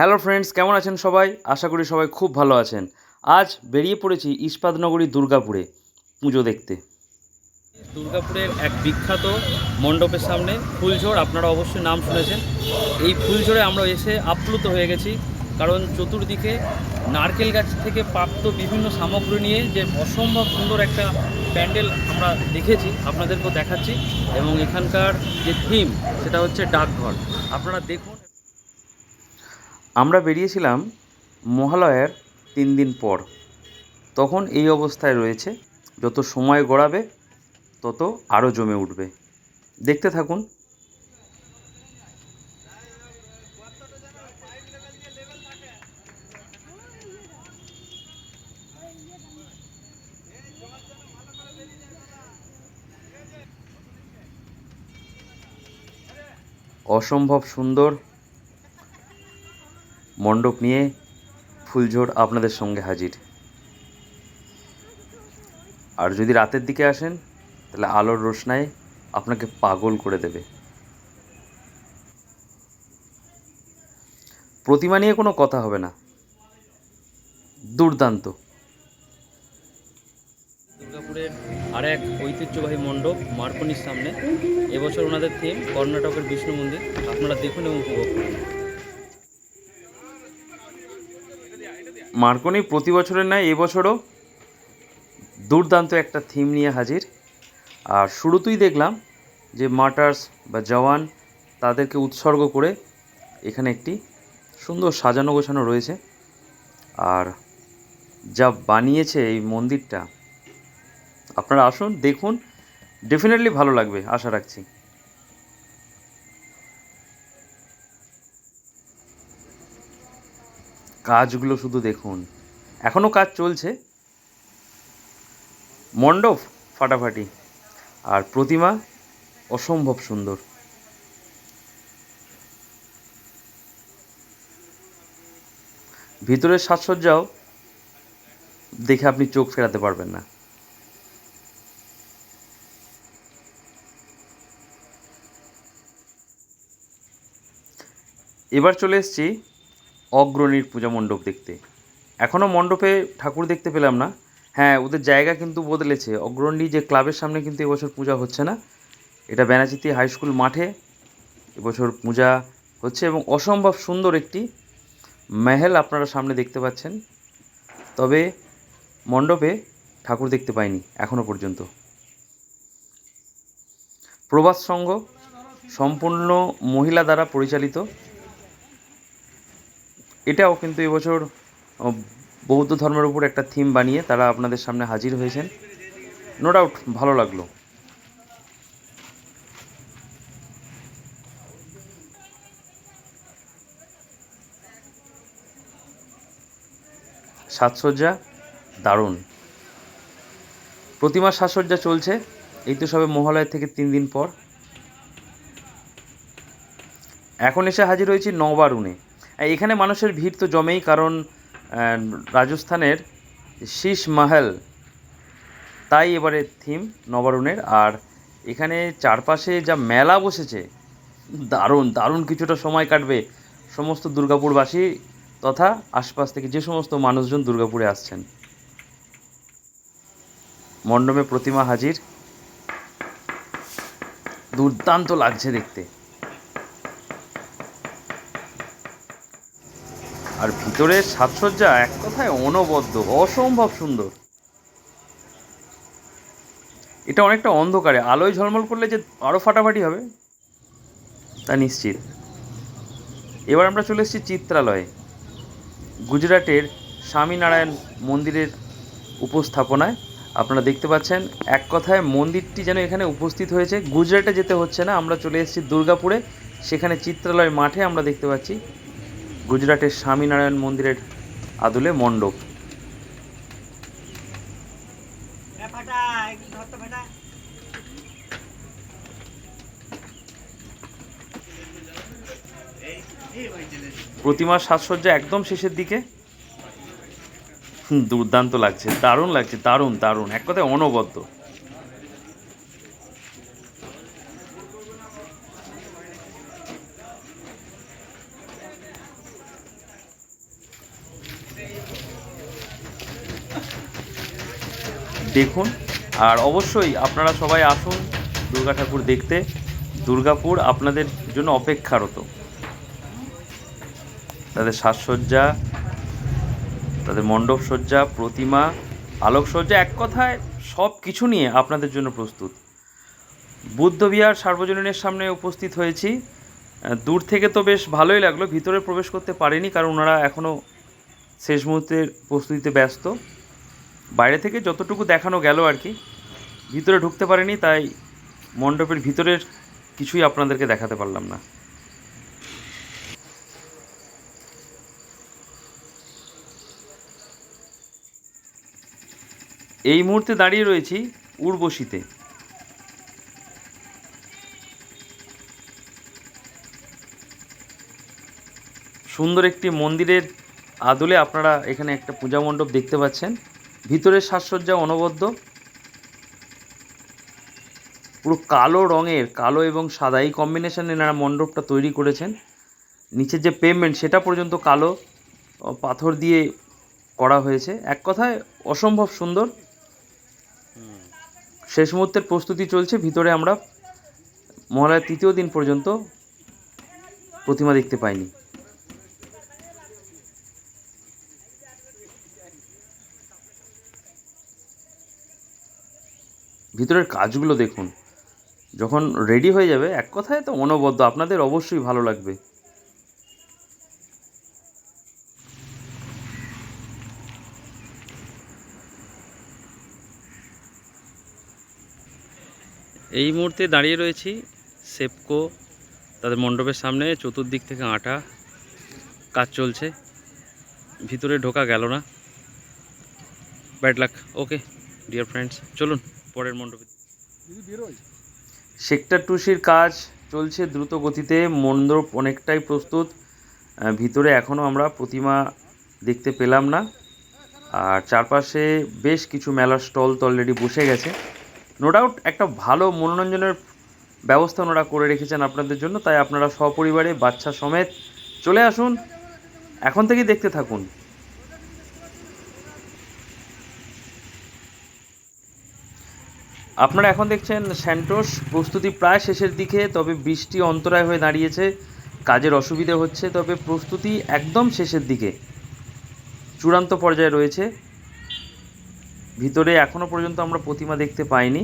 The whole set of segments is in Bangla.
হ্যালো ফ্রেন্ডস, কেমন আছেন সবাই? আশা করি সবাই খুব ভালো আছেন। আজ বেরিয়ে পড়েছি ইস্পাতনগরী দুর্গাপুরে পুজো দেখতে। দুর্গাপুরের এক বিখ্যাত মণ্ডপের সামনে ফুলঝোড়, আপনারা অবশ্যই নাম শুনেছেন। এই ফুলঝোড়ে আমরা এসে আপ্লুত হয়ে গেছি, কারণ চতুর্দিকে নারকেল গাছ থেকে প্রাপ্ত বিভিন্ন সামগ্রী নিয়ে যে অসম্ভব সুন্দর একটা প্যান্ডেল আমরা দেখেছি, আপনাদেরকেও দেখাচ্ছি। এবং এখানকার যে থিম, সেটা হচ্ছে ডাকঘর। আপনারা দেখুন আমরা বেরিয়েছিলাম মহালয়ার তিন দিন পর। তখন এই অবস্থায় রয়েছে, যত সময় গড়াবে, তত আরও জমে উঠবে। দেখতে থাকুন। অসম্ভব সুন্দর মণ্ডপ নিয়ে ফুলঝোড় আপনাদের সঙ্গে হাজির। আর যদি রাতের দিকে আসেন, তাহলে আলোর রোশনায় আপনাকে পাগল করে দেবে। প্রতিমা নিয়ে কোনো কথা হবে না। দুর্দান্ত। দুর্গাপুরের আর এক ঐতিহ্যবাহী মণ্ডপ মার্কনির সামনে। এবছর ওনাদের থিম কর্ণাটকের বিষ্ণু মন্দির। আপনারা দেখুন এবং উপভোগ করুন। মার্কনি প্রতি বছরের ন্যায় এবছরও দুর্দান্ত একটা থিম নিয়ে হাজির। আর শুরুতেই দেখলাম যে মার্টার্স বা জওয়ান তাদেরকে উৎসর্গ করে এখানে একটি সুন্দর সাজানো গোছানো রয়েছে। আর যা বানিয়েছে এই মন্দিরটা, আপনারা আসুন, দেখুন ডেফিনেটলি ভালো লাগবে, আশা রাখছি। কাজগুলো শুধু দেখুন। এখনও কাজ চলছে। মণ্ডপ, ফাটাফাটি। আর প্রতিমা অসম্ভব সুন্দর। ভিতরের সাজসজ্জাও দেখে আপনি চোখ ফেরাতে পারবেন না। এবার চলে এসেছি অগ্রণীর পূজা মণ্ডপ দেখতে। এখনও মণ্ডপে ঠাকুর দেখতে পেলাম না। হ্যাঁ ওদের জায়গা কিন্তু বদলেছে। অগ্রণী যে ক্লাবের সামনে কিন্তু এবছর পূজা হচ্ছে না। এটা ব্যানাচিতি হাই স্কুল মাঠে এবছর পূজা হচ্ছে এবং অসম্ভব সুন্দর একটি মেহেল আপনারা সামনে দেখতে পাচ্ছেন। তবে মণ্ডপে ঠাকুর দেখতে পাইনি এখনও পর্যন্ত। প্রবাস সংঘ সম্পূর্ণ মহিলা দ্বারা পরিচালিত। এটাও কিন্তু এবছর বৌদ্ধ ধর্মের উপর একটা থিম বানিয়ে তারা আপনাদের সামনে হাজির হয়েছেন। নো ডাউট ভালো লাগল। সাজসজ্জা দারুণ। প্রতিমার সাজসজ্জা চলছে, এই তো সবে মহালয়ের থেকে তিন দিন পর। এখন এসে হাজির হয়েছি নবারুণে। এখানে মানুষের ভিড় তো জমেই, কারণ রাজস্থানের শীষ মাহল, তাই এবারে থিম নবারুণের। আর এখানে চারপাশে যা মেলা বসেছে, দারুণ দারুণ কিছুটা সময় কাটবে সমস্ত দুর্গাপুরবাসী তথা আশপাশ থেকে যে সমস্ত মানুষজন দুর্গাপুরে আসছেন। মণ্ডপে প্রতিমা হাজির। দুর্দান্ত লাগছে দেখতে। আর ভিতরের সাজসজ্জা এক কথায় অনবদ্য, অসম্ভব সুন্দর। এটা অনেকটা অন্ধকারে, আলোয় ঝলমল করলে যে আরও ফাটাফাটি হবে, তা নিশ্চিত। এবার আমরা চলে এসেছি চিত্রালয়ে। গুজরাটের স্বামীনারায়ণ মন্দিরের উপস্থাপনায়। আপনারা দেখতে পাচ্ছেন, এক কথায় মন্দিরটি যেন এখানে উপস্থিত হয়েছে। গুজরাটে যেতে হচ্ছে না, আমরা চলে এসেছি দুর্গাপুরে। সেখানে চিত্রালয় মাঠে আমরা দেখতে পাচ্ছি গুজরাটের স্বামীনারায়ণ মন্দিরের আদলে মণ্ডপ। প্রতিমার সাজসজ্জা একদম শেষের দিকে। দুর্দান্ত লাগছে, দারুণ লাগছে, দারুণ দারুণ, এক কথায় অনবদ্য। দেখুন। আর অবশ্যই আপনারা সবাই আসুন দুর্গা ঠাকুর দেখতে। দুর্গাপুর আপনাদের জন্য অপেক্ষারত। তাদের সাজসজ্জা, তাদের মণ্ডপ সজ্জা, প্রতিমা, আলোকসজ্জা, এক কথায় সব কিছু নিয়ে আপনাদের জন্য প্রস্তুত। বুদ্ধবিহার সার্বজনীনের সামনে উপস্থিত হয়েছি। দূর থেকে তো বেশ ভালোই লাগল, ভিতরে প্রবেশ করতে পারেনি, কারণ ওনারা এখনও শেষ মুহূর্তের প্রস্তুতিতে ব্যস্ত। বাইরে থেকে যতটুকু দেখানো গেল আর কি, ভিতরে ঢুকতে পারেনি, তাই মণ্ডপের ভিতরের কিছুই আপনাদেরকে দেখাতে পারলাম না। এই মুহূর্তে দাঁড়িয়ে রয়েছি উর্বশীতে। সুন্দর একটি মন্দিরের আদলে আপনারা এখানে একটা পূজা মণ্ডপ দেখতে পাচ্ছেন। ভিতরের সাজসজ্জা অনবদ্য। পুরো কালো রঙের, কালো এবং সাদা এই কম্বিনেশনে এনারা মণ্ডপটা তৈরি করেছেন। নিচের যে পেমেন্ট সেটা পর্যন্ত কালো পাথর দিয়ে করা হয়েছে। এক কথায় অসম্ভব সুন্দর। শেষ মুহূর্তের প্রস্তুতি চলছে, ভিতরে আমরা মহালয়ার তৃতীয় দিন পর্যন্ত প্রতিমা দেখতে পাইনি। ভিতরের কাজগুলো দেখুন। যখন রেডি হয়ে যাবে, এক কথায় তো অনবদ্য, আপনাদের অবশ্যই ভালো লাগবে। এই মুহূর্তে দাঁড়িয়ে রয়েছি সেপকো, তাদের মণ্ডপের সামনে, চতুর্দিক থেকে আটা, কাজ চলছে। ভিতরে ঢোকা গেল না। Bad luck okay dear friends চলুন। পরের মণ্ডপে। সেক্টর টুসির কাজ চলছে দ্রুত গতিতে মণ্ডপ অনেকটাই প্রস্তুত। ভিতরে এখনও আমরা প্রতিমা দেখতে পেলাম না। আর চারপাশে বেশ কিছু মেলার স্টল তো অলরেডি বসে গেছে। নো ডাউট একটা ভালো মনোরঞ্জনের ব্যবস্থা ওনারা করে রেখেছেন আপনাদের জন্য তাই আপনারা সপরিবারে বাচ্চা সমেত চলে আসুন। এখন থেকেই দেখতে থাকুন। আপনারা এখন দেখছেন স্যান্টোস। প্রস্তুতি প্রায় শেষের দিকে, তবে বৃষ্টি অন্তরায় হয়ে দাঁড়িয়েছে। কাজের অসুবিধে হচ্ছে, তবে প্রস্তুতি একদম শেষের দিকে। চূড়ান্ত পর্যায়ে রয়েছে। ভিতরে এখনও পর্যন্ত আমরা প্রতিমা দেখতে পাইনি।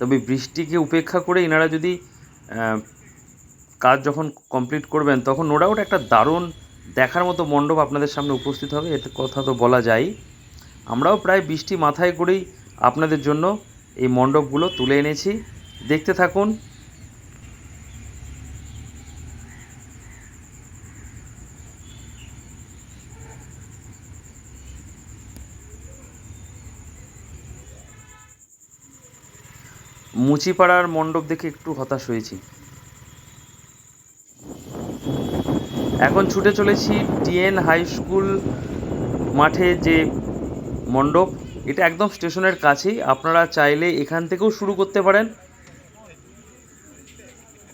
তবে বৃষ্টিকে উপেক্ষা করে এনারা যদি কাজ যখন কমপ্লিট করবেন, তখন নো ডাউট একটা দারুণ দেখার মতো মণ্ডপ আপনাদের সামনে উপস্থিত হবে, এতে কথা তো বলা যায়। আমরাও প্রায় বৃষ্টি মাথায় করেই আপনাদের জন্য এই মণ্ডপগুলো তুলে এনেছি। দেখতে থাকুন। মুচিপাড়ার মণ্ডপ দেখে একটু হতাশ হয়েছি। এখন ছুটে চলেছি টিএন হাই স্কুল মাঠে যে মণ্ডপ, এটা একদম স্টেশনের কাছেই। আপনারা চাইলে এখান থেকেও শুরু করতে পারেন।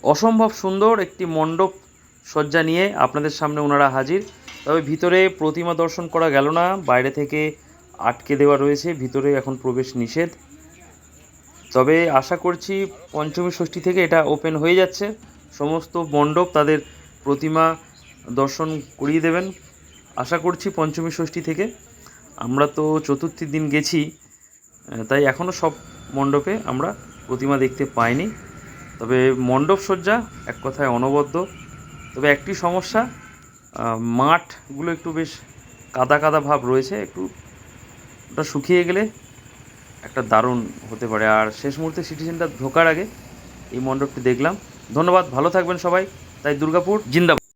অসম্ভব সুন্দর একটি মণ্ডপ সজ্জা নিয়ে আপনাদের সামনে ওনারা হাজির। তবে ভিতরে প্রতিমা দর্শন করা গেল না, বাইরে থেকে আটকে দেওয়া রয়েছে, ভিতরে এখন প্রবেশ নিষেধ। তবে আশা করছি পঞ্চমী ষষ্ঠী থেকে এটা ওপেন হয়ে যাচ্ছে। সমস্ত মণ্ডপ, তাদের প্রতিমা দর্শন করিয়ে দেবেন। আশা করছি পঞ্চমী ষষ্ঠী থেকে। আমরা তো চতুর্থীর দিন গেছি তাই এখনও সব মণ্ডপে আমরা প্রতিমা দেখতে পাইনি। তবে মণ্ডপ সজ্জা এক কথায় অনবদ্য। তবে একটি সমস্যা মাঠগুলো একটু বেশ কাদা কাদা ভাব রয়েছে, একটু ওটা শুকিয়ে গেলে একটা দারুণ হতে পারে। আর শেষ মুহূর্তে সিটি সেন্টার ঢোকার আগে এই মণ্ডপটি দেখলাম। ধন্যবাদ, ভালো থাকবেন সবাই। তাই দুর্গাপুর জিন্দাবাদ।